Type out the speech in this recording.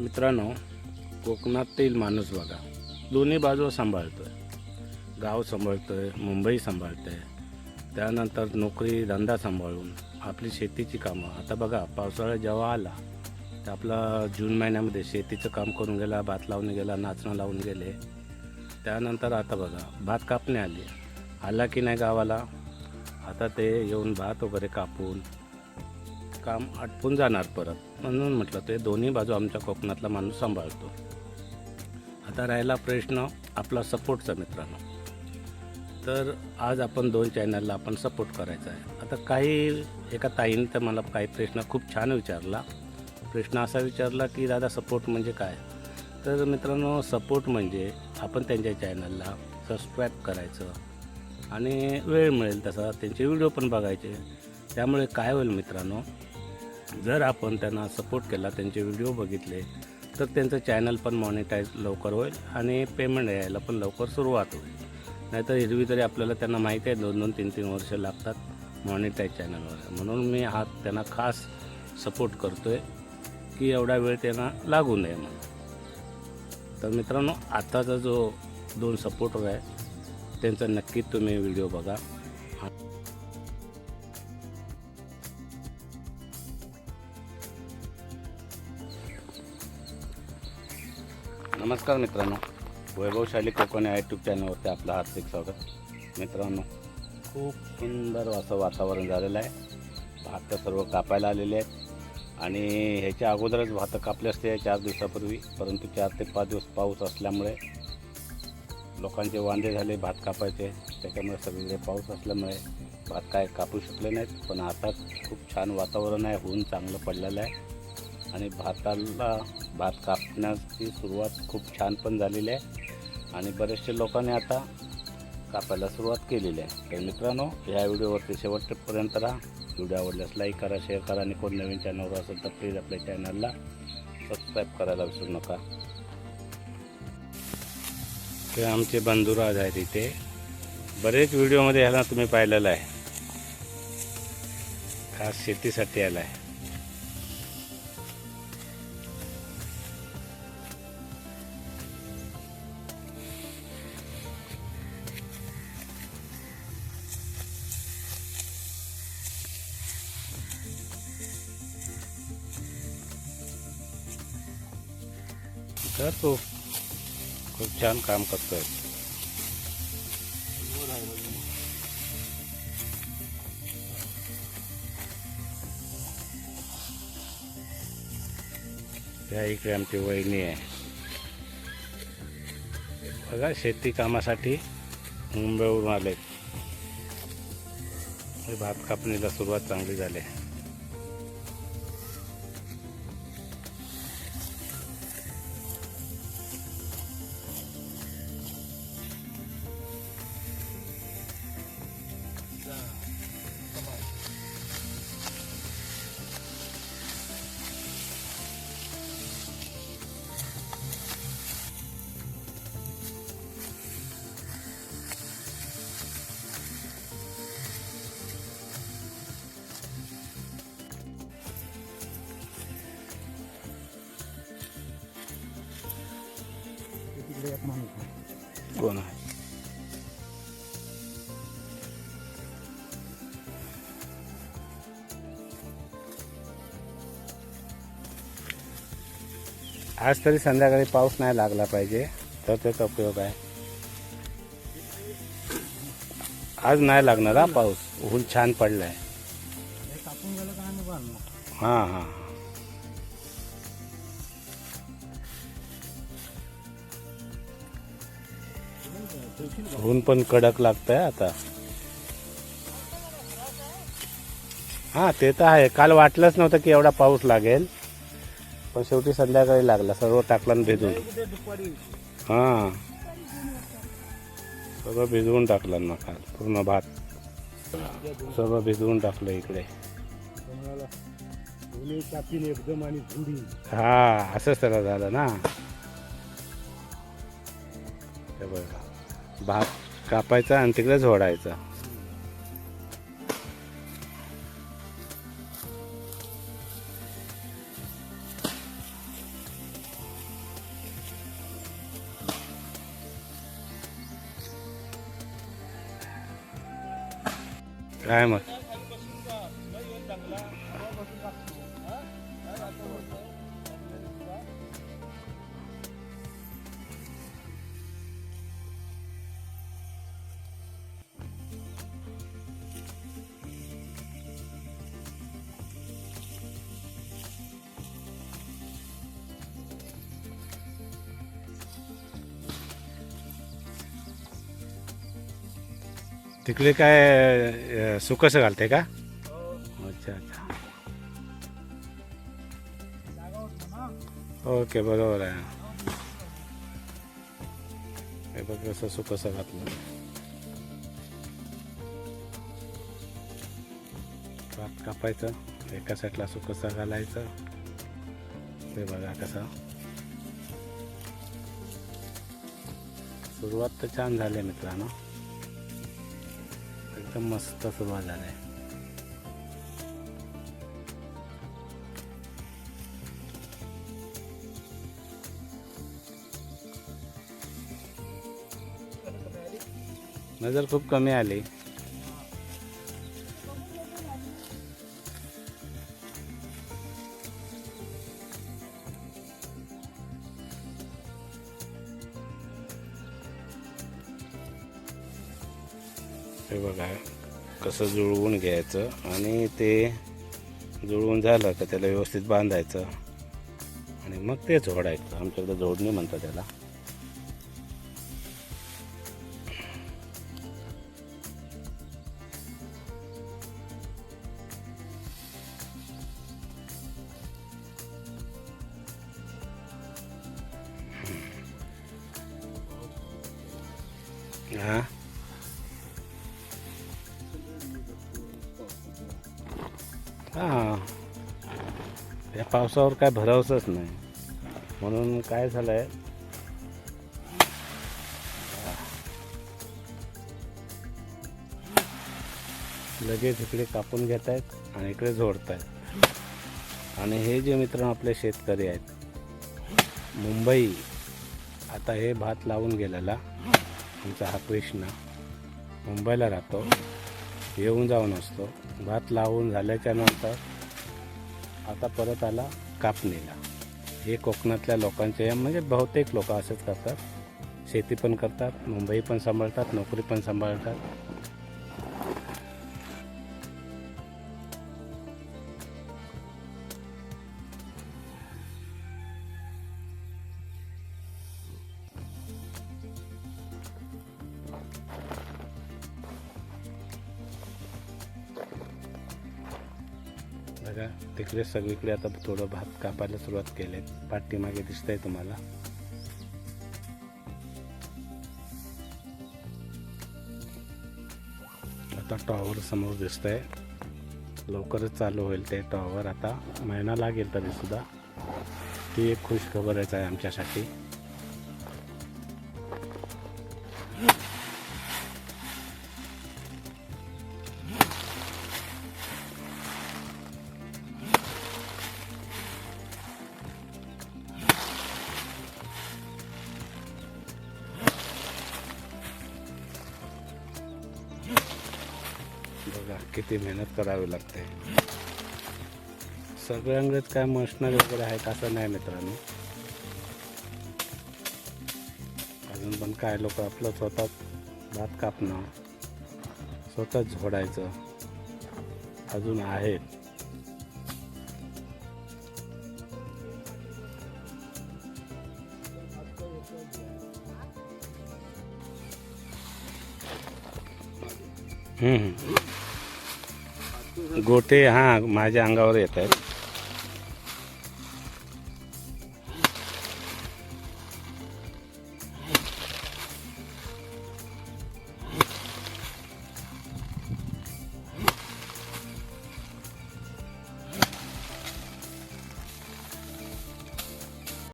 मित्रांनो कोकणातील माणूस बघा. दोन्ही बाजू सांभाळतो आहे गाव सांभाळतो आहे मुंबई सांभाळतोय. त्यानंतर नोकरी धंदा सांभाळून आपली शेतीची कामं. आता बघा पावसाळा जेव्हा आला तर आपला जून महिन्यामध्ये शेतीचं काम करून गेला भात लावून गेला नाचणं लावून गेले. त्यानंतर आता बघा भात कापणे आली. आला की नाही गावाला? आता ते येऊन भात वगैरे कापून काम आटपून जाणार परत. म्हणून म्हटलं ते दोन्ही बाजू आमच्या कोकणातला माणूस सांभाळतो. आता राहिला प्रश्न आपला सपोर्टचा मित्रांनो. तर आज आपण दोन चॅनलला आपण सपोर्ट करायचा आहे. आता काही एका ताईने तर मला काही प्रश्न खूप छान विचारला. प्रश्न असा विचारला की दादा सपोर्ट म्हणजे काय? तर मित्रांनो सपोर्ट म्हणजे आपण त्यांच्या चॅनलला सबस्क्राईब करायचं आणि वेळ मिळेल तसा त्यांचे व्हिडिओ पण बघायचे. त्यामुळे काय होईल मित्रांनो जर आपण त्यांना सपोर्ट केला त्यांचे व्हिडिओ बघितले तर त्यांचं चॅनल पण मॉनिटाईज लवकर होईल आणि पेमेंट यायला पण लवकर सुरुवात होईल. नाहीतर हिरवी तरी आपल्याला त्यांना माहिती आहे दोन दोन तीन तीन वर्ष लागतात मॉनिटाईज चॅनलवर म्हणून मी हा त्यांना खास सपोर्ट करतो आहे की एवढा वेळ त्यांना लागू नये म्हणून. तर मित्रांनो आताचा जो दोन सपोर्टर आहे त्यांचा नक्कीच तुम्ही व्हिडिओ बघा. नमस्कार मित्रांनो. वैभवशाली कोकण या यूट्यूब चॅनलवरती आपलं हार्दिक स्वागत. मित्रांनो खूप सुंदर असं वातावरण झालेलं आहे. भात तर सर्व कापायला आलेले आहेत. आणि ह्याच्या अगोदरच भात कापले असते चार दिवसापूर्वी परंतु चार ते पाच दिवस पाऊस असल्यामुळे लोकांचे वांदे झाले भात कापायचे. त्याच्यामुळे सगळीकडे पाऊस असल्यामुळे भात काय कापू शकले नाहीत. पण आता खूप छान वातावरण आहे ऊन चांगलं पडलेलं आहे. आणि भाताला भात कापण्याची सुरुवात खूप छान पण झालेली आहे. आणि बरेचसे लोकांनी आता कापायला सुरुवात केलेली आहे. तर मित्रांनो ह्या व्हिडिओवरती शेवटपर्यंत राहा. व्हिडिओ आवडल्यास लाईक करा शेअर करा आणि कोण नवीन चॅनलवर असेल तर प्लीज आपल्या चॅनलला सबस्क्राईब करायला विसरू नका. ते आमचे बंधुराज आहेत इथे. बरेच व्हिडिओमध्ये ह्याला तुम्ही पाहिलेलं आहे. खास शेतीसाठी आला आहे तर तो खूप छान काम करतोय. त्या इकडे आमची वहिनी आहे. बघा शेती कामासाठी मुंबईवरून आले भात कापणीला सुरुवात चांगली झाली. तिकडे एक माणूस. कोण आहे? आज तरी संध्याकाळी पाऊस नाही लागला पाहिजे तर त्याचा उपयोग आहे. आज नाही लागणार हा पाऊस. ऊन छान पडलाय. हे हां. ऊन पण कडक लागतंय आता. हा ते तर आहे. काल वाटलंच नव्हतं की एवढा पाऊस लागेल. पण शेवटी संध्याकाळी लागला सर्व टाकलं आणि भिजून. हां. हा सगळं भिजवून टाकलं ना काल पूर्ण भात. सगळं भिजवून टाकलं इकडे. एकदम आणि हा असंच त्याला झालं ना. बघा. भात कापायचा आणि तिकडे झोडायचा. काय मग? तिकडे काय सुकस घालते का? अच्छा अच्छा. ओके बरोबर आहे. हे बघ कसं सुकसं घातलं. भात कापायचं एका साईडला सुकसं घालायचं. ते बघा कसं. सुरुवात तर छान झाली मित्रांनो. एकदम मस्त सुरुवात झाली नजर खूप कमी आली. हे बघा कसं जुळवून घ्यायचं आणि ते जुळवून झालं का त्याला व्यवस्थित बांधायचं. आणि मग ते झोडायचं आमच्याकडे जोडणी म्हणतात त्याला. हां? पावसावर काय भरवसच नाही. म्हणून काय झालं आहे लगेच इकडे कापून घेत आहेत आणि इकडे झोडत आहेत आणि हे जे मित्र आपले शेतकरी आहेत मुंबई आता हे भात लावून गेलेला आमचा हा कृष्णा मुंबईला राहतो येऊन जाऊन असतो. भात लावून झाल्याच्यानंतर आता परत आला कापणीला. हे कोकणातल्या लोकांचे म्हणजे बहुतेक लोक असंच करतात. शेती पण करतात मुंबई पण सांभाळतात नोकरी पण सांभाळतात. बघा तिकडे सगळीकडे आता थोडं भात कापायला सुरुवात केले पाठीमागे दिसतंय तुम्हाला. आता टॉवर समोर दिसतंय. लवकरच चालू होईल ते टॉवर आता महिना लागेल तरी सुद्धा. ती एक खुश खबरच आहे आमच्यासाठी. बघा किती मेहनत करावी लागते. सगळ्यांकडेच काय मशनरी वगैरे आहेत असं नाही मित्रांनो. अजून पण काय लोक आपलं स्वतः भात कापणं स्वतः झोडायचं अजून आहेत Mm-hmm. गोटे हां माझ्या अंगावर येत आहेत.